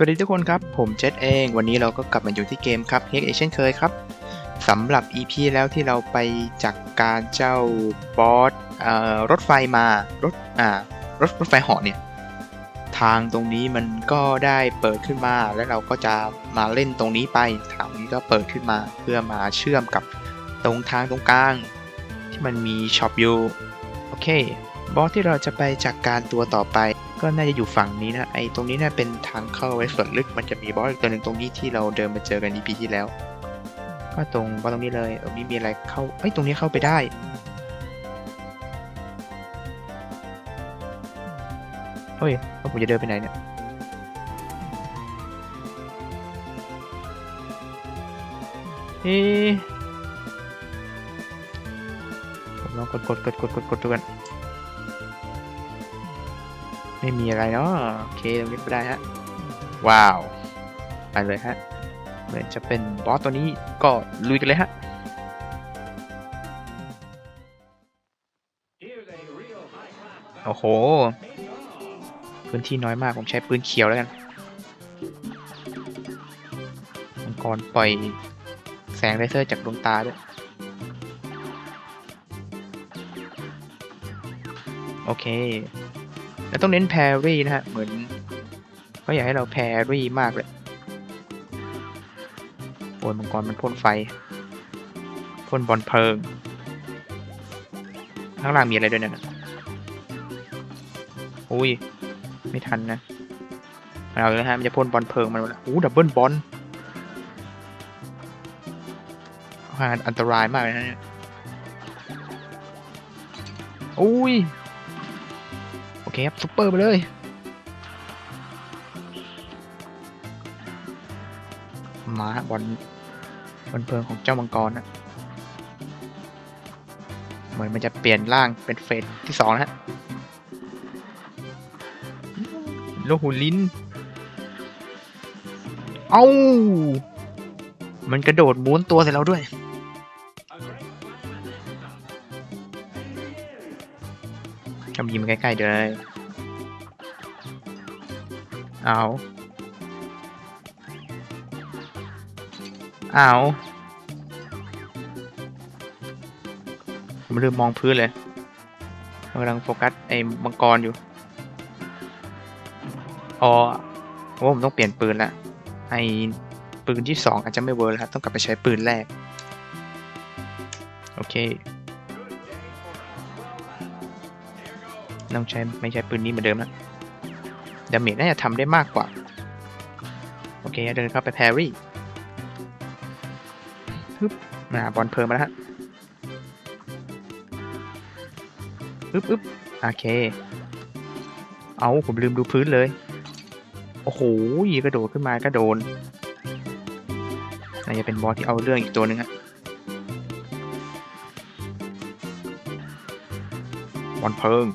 สวัสดีทุกคนครับ ผมเจษเอง วันนี้เราก็กลับมาอยู่ที่เกมครับเฮกเอเช่นเคยครับสำหรับ EP แล้วที่เราไปจัดกการเจ้าบอสเอ่อรถไฟมารถอ่ารถรถไฟหาะเนี่ย ทางตรงนี้มันก็ได้เปิดขึ้นมา แล้วเราก็จะมาเล่นตรงนี้ไปทางนี้ก็เปิดขึ้นมาเพื่อมาเชื่อมกับตรงทางตรงกลาง ที่มันมีช็อปอยู่โอเคบอสที่เราจะไปจัดกการตัวต่อไป ก็น่าจะอยู่ฝั่งนี้นะ ไอ้ตรงนี้น่าเป็นทางเข้าไว้ส่วนลึก มันจะมีบอสอีกตัวหนึ่งตรงนี้ที่เราเดินมาเจอกัน EP ที่แล้ว ก็ตรงบอสตรงนี้เลย ตรงนี้มีอะไรเข้าเอ้ตรงนี้เข้าไปได้ เฮ้ยผมจะเดินไปไหนเนี่ยเอ๊ะผมลองกดกดกดกดกดกดดูกัน ไม่มีอะไรเนาะโอเคตรงนี้ไปได้ฮะ ว้าว ไปเลยฮะ เหมือนจะเป็นบอสตัวนี้ก็ลุยกันเลยฮะโอ้โห พื้นที่น้อยมาก ผมใช้ปืนเขียวแล้วกันมังกรปล่อยแสงเลเซอร์จากดวงตาด้วย โอเค แล้วต้องเน้นแพรรี่นะฮะ เหมือนเขาอยากให้เราแพรรี่มากเลยโอ้ยมังกรมันพ่นไฟพ่นบอลเพลิง ข้างล่างมีอะไรด้วยเนี่ยอุ้ย ไม่ทันนะเอาเลยฮะ มันจะพ่นบอลเพลิงมันแล้วอู้ดับเบิลบอลอันตรายมากเลยนะเนี่ยอุ้ย โอเคครับซุปเปอร์ไปเลยมาบอลบอลเพลิงของเจ้ามังกรนะเหมือนมันจะเปลี่ยนร่างเป็นเฟสที่สองนะฮะโลหูลิ้น เอ้า มันกระโดดม้วนตัวใส่เราด้วย ยิงมันใกล้ๆเดี๋ยวเลย เอาเอาผมลืมมองพื้นเลยกำลังโฟกัสไอ้มังกรอยู่ อ๋อว่าผมต้องเปลี่ยนปืนละ ไอ้ปืนที่สองอาจจะไม่เวิร์กแล้วครับ ต้องกลับไปใช้ปืนแรก โอเค ต้องใช้ไม่ใช้ปืนนี้เหมือนเดิมนะดาเมจน่าจะทำได้มากกว่า โอเคเดินเข้าไปแพรรี่ฮึบมาบอลเพิ่มมาแล้วฮะอึ๊บอึ๊บโอเค เอาผมลืมดูพื้นเลย โอ้โหยีกระโดดขึ้นมาก็โดนน่าจะเป็นบอสที่เอาเรื่องอีกตัวหนึ่งฮะบอลเพิง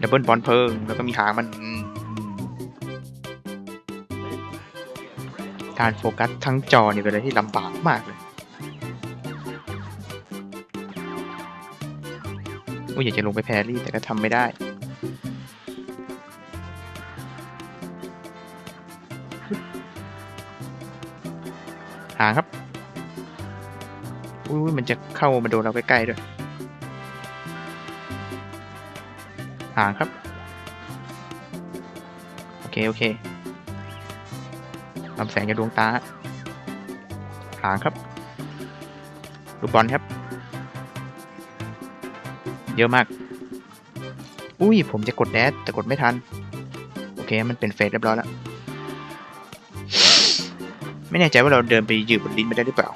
ดับเบิลบอลเพิงแล้วก็มีหางมันการโฟกัสทั้งจอเนี่ยเป็นอะไรที่ลำบากมากเลยอุ้ยอยากจะลงไปแพรรี่แต่ก็ทำไม่ได้ หางครับ อุ้ยมันจะเข้ามาโดนเราใกล้ๆด้วย หางครับ โอเค โอเคลำแสงจากดวงตา หางครับ ลูกบอลครับ เยอะมาก อุ้ย ผมจะกดแดดแต่กดไม่ทัน โอเค มันเป็นเฟสเรียบร้อยแล้ว ไม่แน่ใจว่าเราเดินไปยืดบนลิ้นไม่ได้หรือเปล่า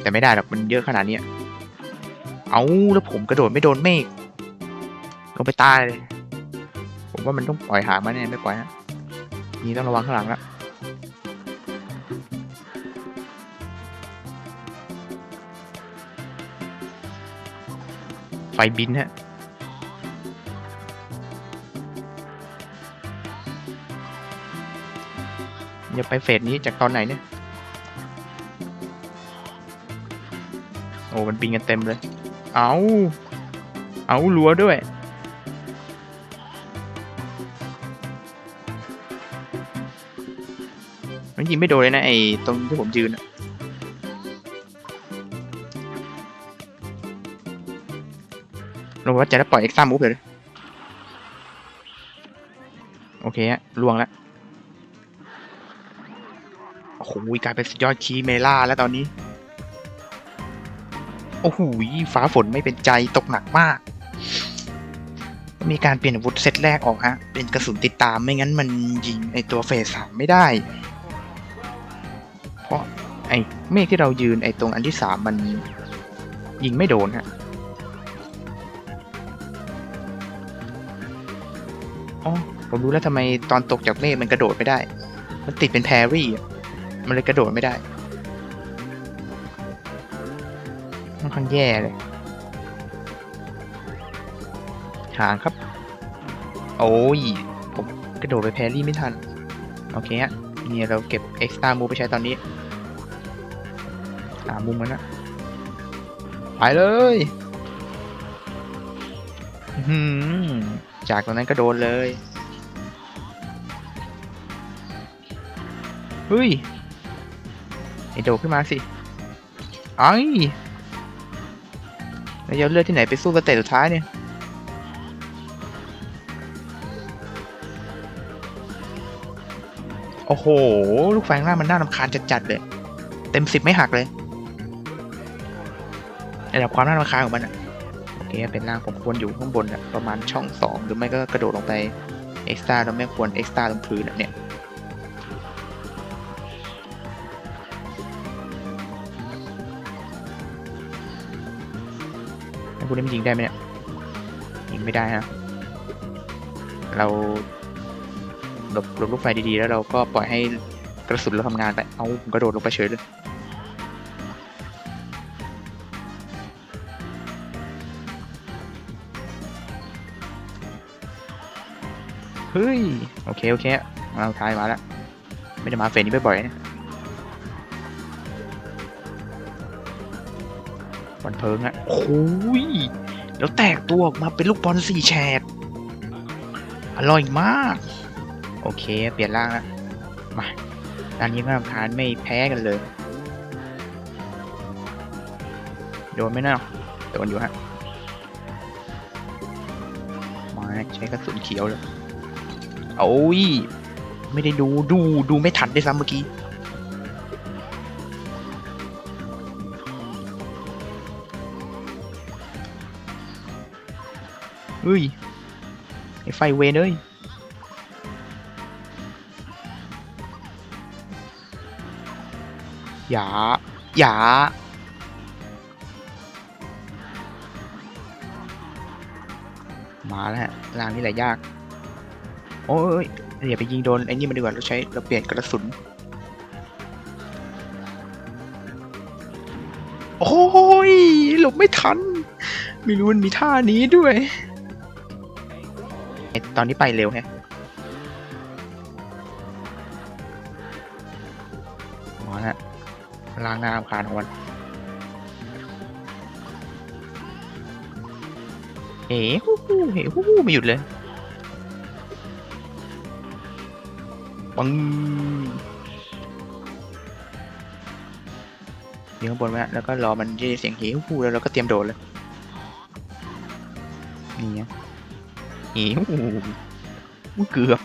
แต่ไม่ได้หรอก มันเยอะขนาดนี้ เอาแล้วผมกระโดดไม่โดนเมฆลงไปตายเลย ผมว่ามันต้องปล่อยหางมาแน่ไม่ปล่อยฮะนี่ต้องระวังข้างหลังและไฟบินฮะอย่าไปเฟสนี้จากตอนไหนเนี่ย โอ้มันบินกันเต็มเลย เอา เอาลัวด้วยไม่ยิงไม่โดนเลยนะไอ้ตรงที่ผมยืนเราว่าจะได้ปล่อยเอ็กซ์ซ่ามูฟเลย โอเคฮะล่วงแล้วโอ้โหกลายเป็นยอดคีเมล่าแล้วตอนนี้ โอ้โหฟ้าฝนไม่เป็นใจตกหนักมาก มีการเปลี่ยนอาวุธเซตแรกออกฮะ เป็นกระสุนติดตามไม่งั้นมันยิงไอตัวเฟสสามไม่ได้ เพราะไอเมฆที่เรายืนไอตรงอันที่สามมันยิงไม่โดนฮะอ๋อผมรู้แล้วทำไมตอนตกจากเมฆมันกระโดดไม่ได้ มันติดเป็นแพรรี่ มันเลยกระโดดไม่ได้ ค่อนข้างแย่เลยหางครับ โอ้ย ผมกระโดดไปแพรรี่ไม่ทัน โอเคฮะเนี่ยเราเก็บเอ็กซ์ตามูไปใช้ตอนนี้หามุมมันนะไปเลยจากตรงนั้นก็โดนเลย เฮ้ยไอโดขึ้นมาสิไอ้ แล้วจะเอาเลือดที่ไหนไปสู้กับเตะสุดท้ายเนี่ยโอ้โห ลูกไฟงล่างมันน่ารำคาญจัดๆเลย เต็มสิบไม่หักเลยระดับความน่ารำคาญของมันอะโอเคเป็นร่างผมควรอยู่ข้างบนอะประมาณช่องสองหรือไม่ก็กระโดดลงไปเอ็กซ์ตร้าแล้วไม่ควรเอ็กซ์ตร้าตรงพื้นอะเนี่ย พวกนี้มันยิงได้ไหมเนี่ย ยิงไม่ได้ฮะ เราหลบหลบลูกไฟดีๆ แล้วเราก็ปล่อยให้กระสุนเราทำงานไป เอาผมกระโดดลงไปเฉยเลยเฮ้ย โอเค โอเคเราทายมาแล้ว ไม่ได้มาเฟรนนี้บ่อยๆนะันเพิงอะโอ้ยแล้วแตกตัวออกมาเป็นลูกบอลสี่แฉกอร่อยมาก โอเค เปลี่ยนร่างแล้วมาตอนนี้ก็ทานไม่แพ้กันเลย โดนไหมเนาะโดนอยู่ฮะมาใช้กระสุนเขียวเลยโอ้ย ไม่ได้ดูดูดูไม่ทันได้ซ้ำเมื่อกี้ เฮ้ยไอไฟเวนเอ้ยอย่าอย่ามาแล้วฮะรางนี่แหละยาก โอ้ยอย่าไปยิงโดนไอ้นี่มันดีกว่าเราใช้เราเปลี่ยนกระสุน โอ้ยหลบไม่ทัน ไม่รู้มันมีท่านี้ด้วย ตอนนี้ไปเร็วแฮะมาแล้วล้างหน้าอำคาญของมัน เอ๋ฮู้ฮู้เอ๋ฮู้ฮู้ไม่หยุดเลยปังยู่ข้างบนไว้ฮะแล้วก็รอมันยินเสียงเฮ้ฮู้แล้วเราก็เตรียมโดดเลยนี่ ไงเฮ้ฮู้อู้เกือบ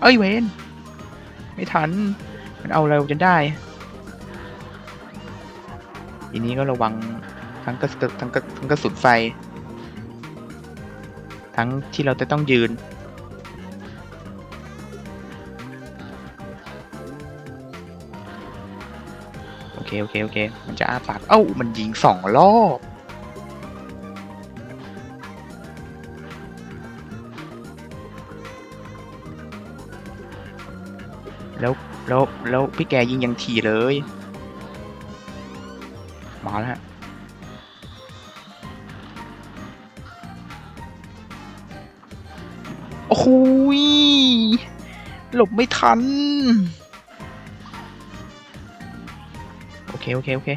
เอ้ยเวนไม่ทัน มันเอาเราจนได้ ทีนี้ก็ระวังทั้งกระสุนทั้งกระทั้งกระสุนไฟ ทั้งที่เราจะต้องยืน โอเค โอเค โอเค มันจะอ้าปาก เอ้า มันยิงสองรอบ แล้วแล้วพี่แกยิงยังทีเลย มาแล้วฮะโอ้โหยหลบไม่ทัน โอเค โอเค โอเค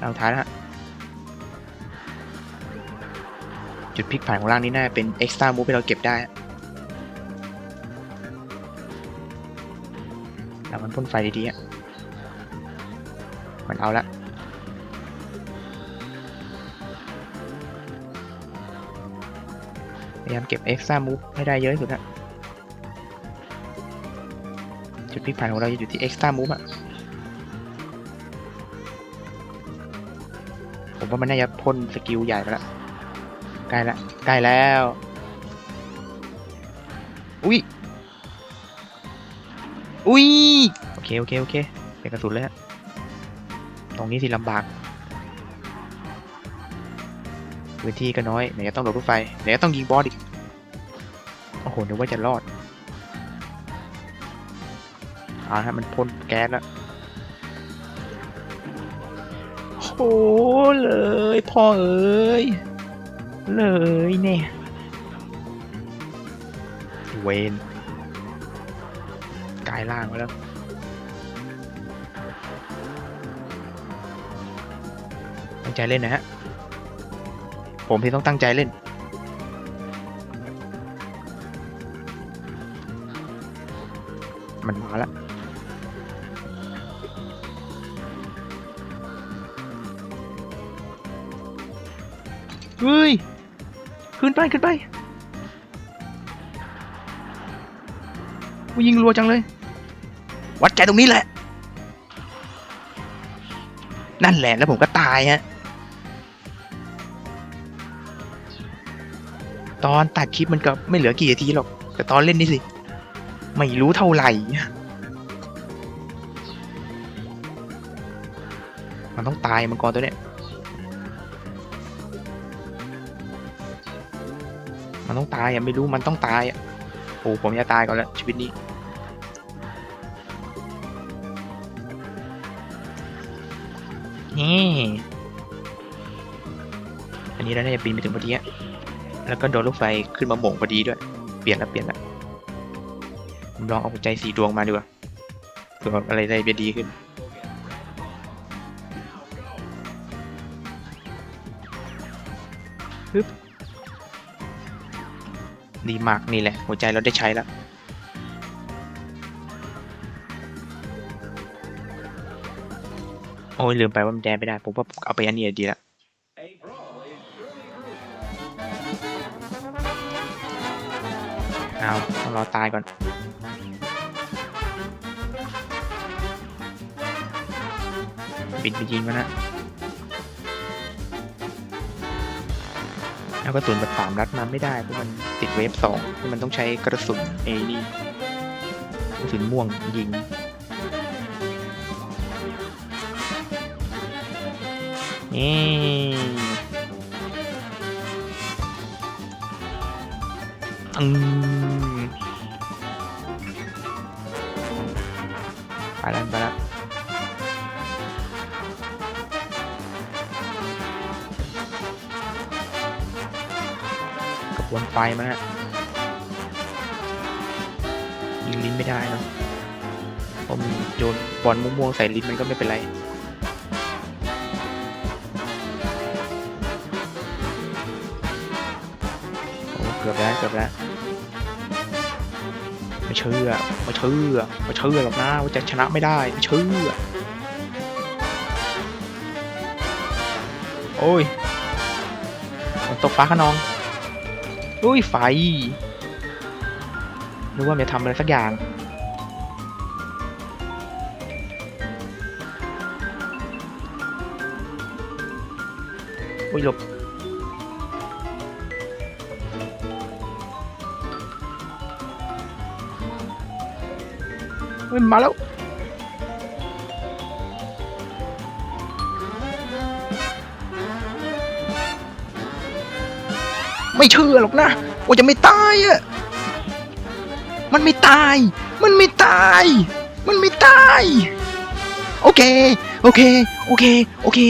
เราท้ายแล้วจุดพลิกผันของร่างนี้น่าเป็น extra move ที่เราเก็บได้ แล้วมันพ่นไฟดีๆอะมันเอาละพยายามเก็บ extra move ให้ได้เยอะที่สุดอะจุดพลิกผันของเราจะอยู่ที่ extra move อะผมว่ามันน่าจะพ่นสกิลใหญ่ไปแล้วใกล้ละใกล้แล้ว อุ้ยอุ้ย เคโอเคโอเคเป็นกระสุนเลยฮะตรงนี้สิลำบาก พื้นที่ก็น้อยไหนจะต้องโดดรถไฟไหนจะต้องยิงบอสอีก โอ้โหนึกว่าจะรอดเอาฮะมันพ่นแก๊สแล้วโอ้โหเลยพ่อเอ้ย เลยเนี่ยเวนกายร่างมาแล้ว ตั้งใจเล่นนะฮะ ผมที่ต้องตั้งใจเล่น มันมาแล้วเฮ้ย ขึ้นไป ขึ้นไปกูยิงรัวจังเลย วัดใจตรงนี้แหละ นั่นแหละแล้วผมก็ตายฮะ ตอนตัดคลิปมันก็ไม่เหลือกี่นาทีหรอก แต่ตอนเล่นนี่สิ ไม่รู้เท่าไหร่ มันต้องตายมังกรตัวเนี้ย มันต้องตายอะไม่รู้มันต้องตายอะ โอ้ผมจะตายก่อนแล้วชีวิตนี้นี่อันนี้เราน่าจะปีนไปถึงพอดีอะ แล้วก็โดนลูกไฟขึ้นมาหม่งพอดีด้วย เปลี่ยนแล้วเปลี่ยนแล้วผมลองเอาหัวใจสีดวงมาดีกว่าเผื่ออะไรได้จะดีขึ้น ฮึบ ดีมากนี่แหละ หัวใจเราได้ใช้แล้วโอ้ยลืมไปว่ามันแดนไม่ได้ ผมว่าเอาไปอันนี้ดีละ เอาต้องรอตายก่อน บินไปยิงมันนะแล้วก็ตุนแบบสามรัดมาไม่ได้เพราะมันติดเวฟสองที่มันต้องใช้กระสุนเอนี่กระสุนม่วงยิงนี่ อืมไปแล้วไปแล้วกระบวนไฟมาฮะยิงลิ้นไม่ได้เนอะผมโยนบอลม่วงๆใส่ลิ้นมันก็ไม่เป็นไร เกือบแล้วเกือบแล้วไม่เชื่อไม่เชื่อไม่เชื่อหรอกนะว่าจะชนะไม่ได้ไม่เชื่อโอ้ยฝนตกฟ้าขนองอุ้ยไฟนึกว่าจะทำอะไรสักอย่างอุ้ยหลบ มันมาแล้วไม่เชื่อหรอกนะว่าจะไม่ตายอะ มันไม่ตาย มันไม่ตาย มันไม่ตาย โอเค โอเค โอเค โอเค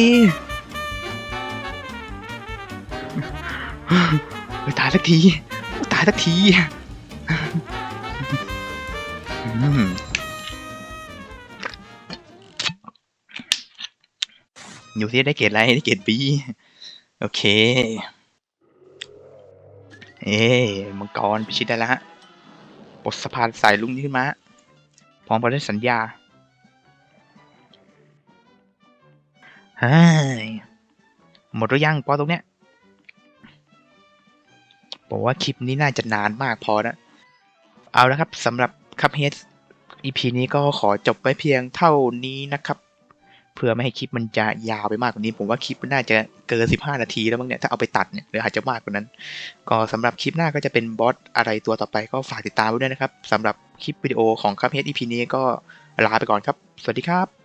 เฮ้ยตายสักที ตายสักที อยู่ที่ได้เกรดอะไรได้เกรดบีโอเค เอ้มังกรพิชิตได้แล้วฮะปลดสะพานสายลุงนี้ขึ้นมา พร้อมกับได้สัญญาเฮ้ยหมดหรือยังปอตรงเนี้ยบอกว่าคลิปนี้น่าจะนานมากพอนะเอาละครับสำหรับคัพเฮด EP นี้ก็ขอจบไว้เพียงเท่านี้นะครับ เพื่อไม่ให้คลิปมันจะยาวไปมากกว่านี้ ผมว่าคลิปมันน่าจะเกิน 15 นาทีแล้วมั้งเนี่ย ถ้าเอาไปตัดเนี่ยหรืออาจจะมากกว่านั้น ก็สำหรับคลิปหน้าก็จะเป็นบอสอะไรตัวต่อไปก็ฝากติดตามไว้ด้วยนะครับสำหรับคลิปวิดีโอของครับเฮด EP นี้ก็ลาไปก่อนครับ สวัสดีครับ